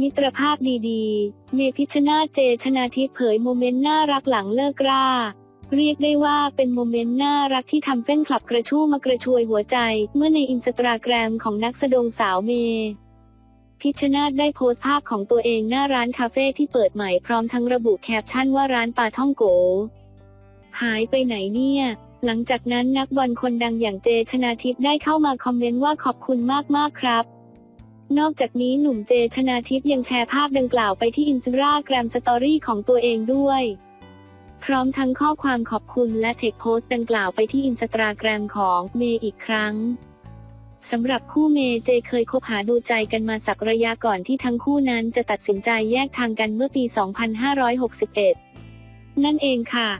มิตรภาพดีๆ เมพิชนาเจชนาทิพย์เผยโมเมนต์น่ารักหลังเลิกราเรียกได้ว่าเป็นโมเมนต์น่ารักที่ทำเฟ้นคลับกระชู่มากระชวยหัวใจ เมื่อในอินสตาแกรมของนักแสดงสาวเม พิชนาธได้โพสต์ภาพของตัวเองหน้าร้านคาเฟ่ที่เปิดใหม่พร้อมทั้งระบุแคปชั่นว่าร้านปาท่องโก หายไปไหนเนี่ย หลังจากนั้นนักบอลคนดังอย่างเจชนาทิพย์ได้เข้ามาคอมเมนต์ว่าขอบคุณมากๆครับ นอกจากนี้หนุ่มเจชนาทิพย์ยังแชร์ภาพดังกล่าวไปที่อินสตาแกรมสตอรี่ของตัวเองด้วย พร้อมทั้งข้อความขอบคุณและเทคโพสต์ดังกล่าวไปที่อินสตาแกรมของเมย์อีกครั้งสำหรับคู่เมย์เจเคยคบหาดูใจกันมาสักระยะก่อนที่ทั้งคู่นั้นจะตัดสินใจแยกทางกันเมื่อปี 2561 นั่นเองค่ะ